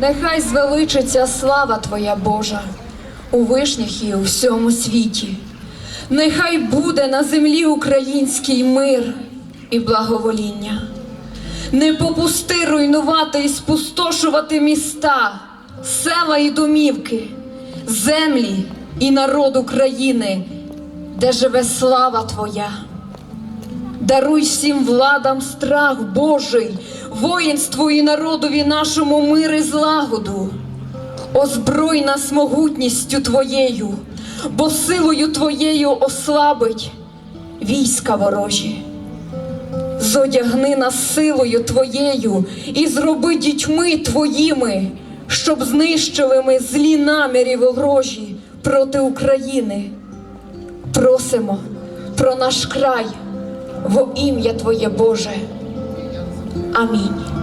нехай звеличиться слава Твоя Божа у вишнях і у всьому світі. Нехай буде на землі український мир і благовоління. Не попусти руйнувати і спустошувати міста, села і домівки, землі і народ України, де живе слава Твоя. Даруй всім владам страх Божий, воїнству і народові нашому мир і злагоду. Озброй нас могутністю Твоєю, бо силою Твоєю ослабить війська ворожі. Зодягни нас силою Твоєю і зроби дітьми Твоїми, щоб знищили ми злі наміри ворожі проти України. Просимо про наш край во ім'я Твоє Боже. Амінь.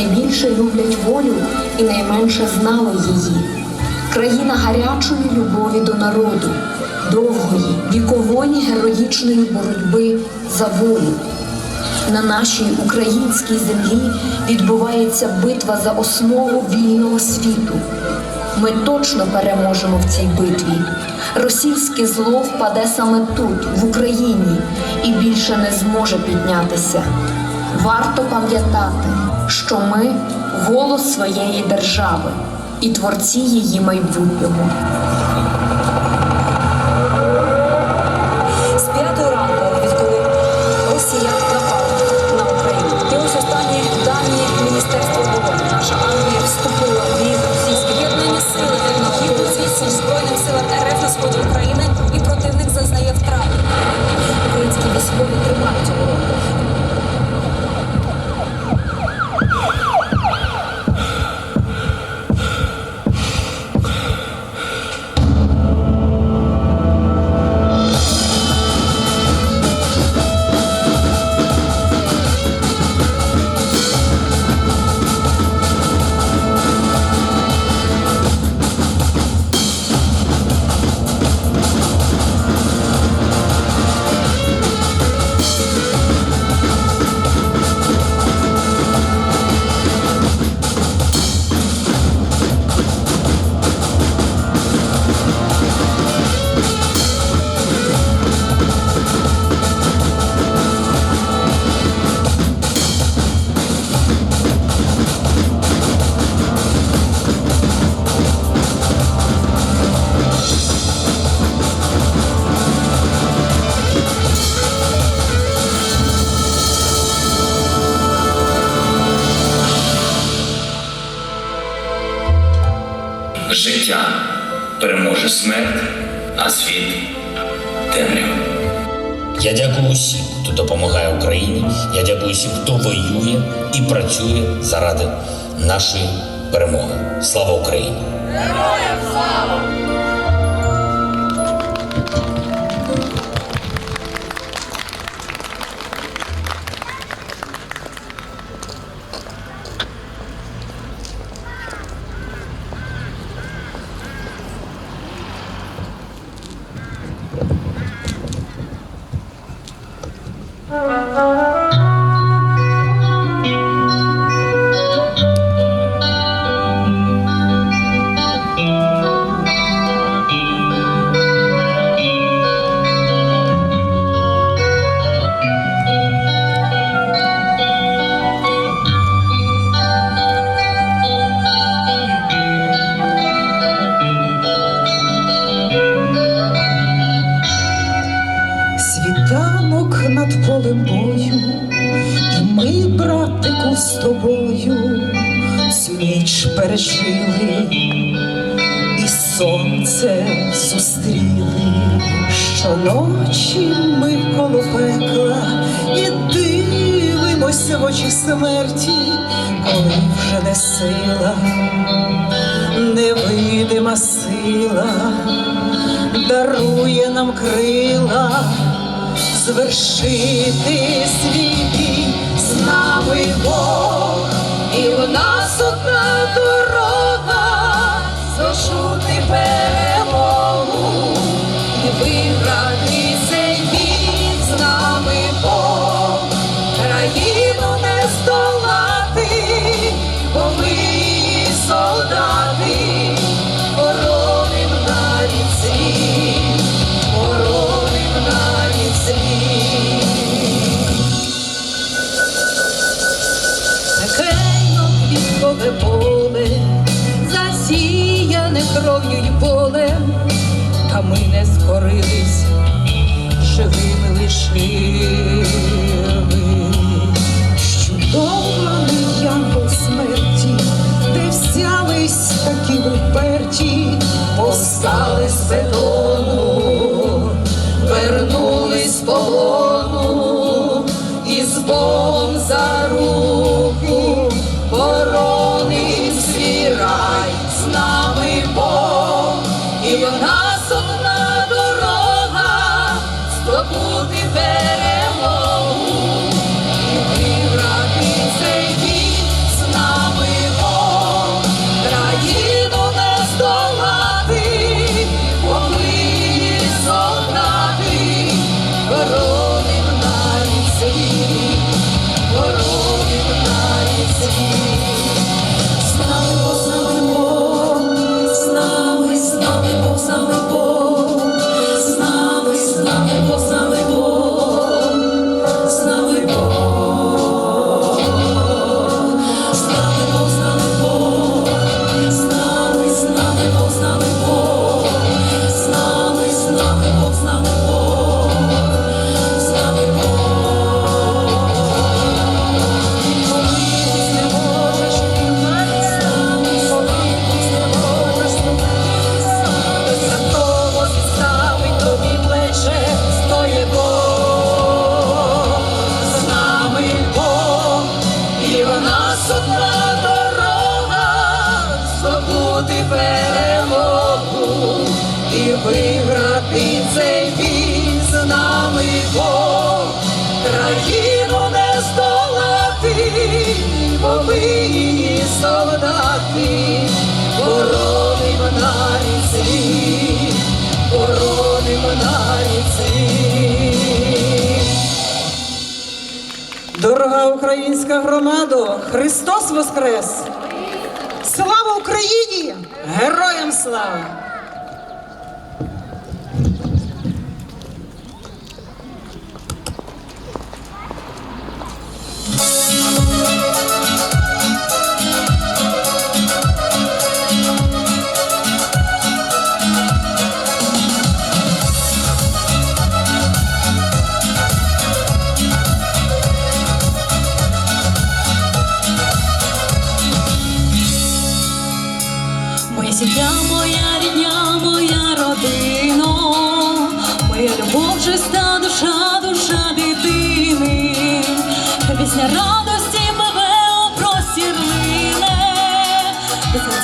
Найбільше люблять волю і найменше знали її. Країна гарячої любові до народу, довгої, вікової героїчної боротьби за волю. На нашій українській землі відбувається битва за основу вільного світу. Ми точно переможемо в цій битві. Російське зло впаде саме тут, в Україні, і більше не зможе піднятися. Варто пам'ятати, що ми голос своєї держави і творці її майбутнього. З п'ятої ранку, відколи Росія напала на Україну. І ось дані Міністерства оборони. Наша армія вступила в об'єднані сили йдуть звідси Збройним силам РФ України, і противник зазнає втрат. Українські військові тримають оборону. Життя переможе смерть, а світ темряву. Я дякую усім, хто допомагає Україні. Я дякую усім, хто воює і працює заради нашої перемоги. Слава Україні! Ніч пережили, і сонце зустріли. Щоночі ми коло пекла і дивимося в очі смерті, коли вже не сила, невидима сила дарує нам крила звершити світі з нами Бог, і в нас одна дорога квіткове поле, засіяне кров'ю й болем, та ми не скорились, живими лишили. Чудований янгол смерті, де взялись такі виперті, постали з виграти цей бій з нами Бог, країну не здолати, бо ми солдати, бороним навіть світ, бороним навіть світ. Дорога українська громада, Христос Воскрес! Слава Україні! Героям слава!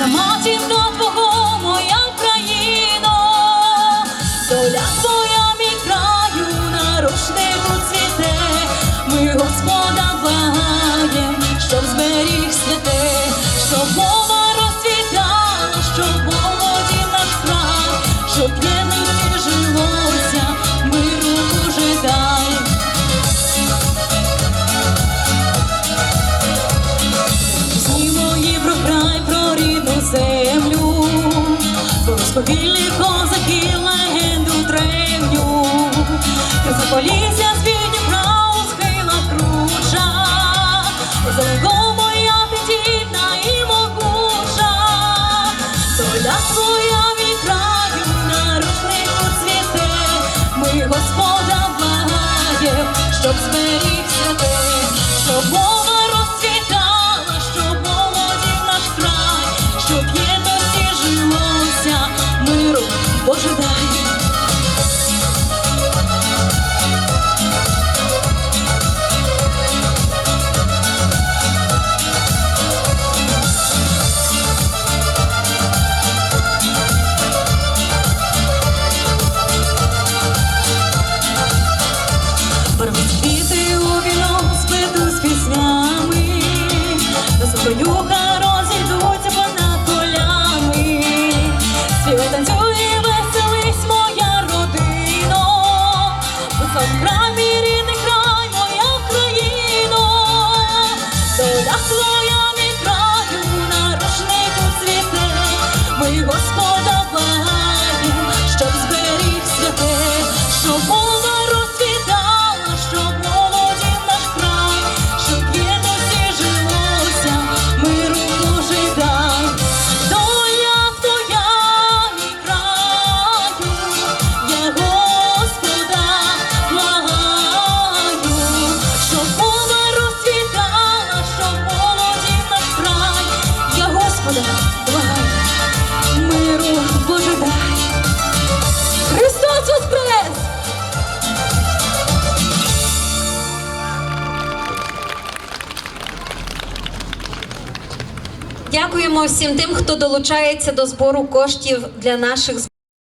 До матінка твого, моя країно, доля твоя, мій на рушнику цвіте, ми Господа щоб зберіг святе, щоб мова розцвітала, щоб молоді наш край, щоб єдності усім тим, хто долучається до збору коштів для наших зборів.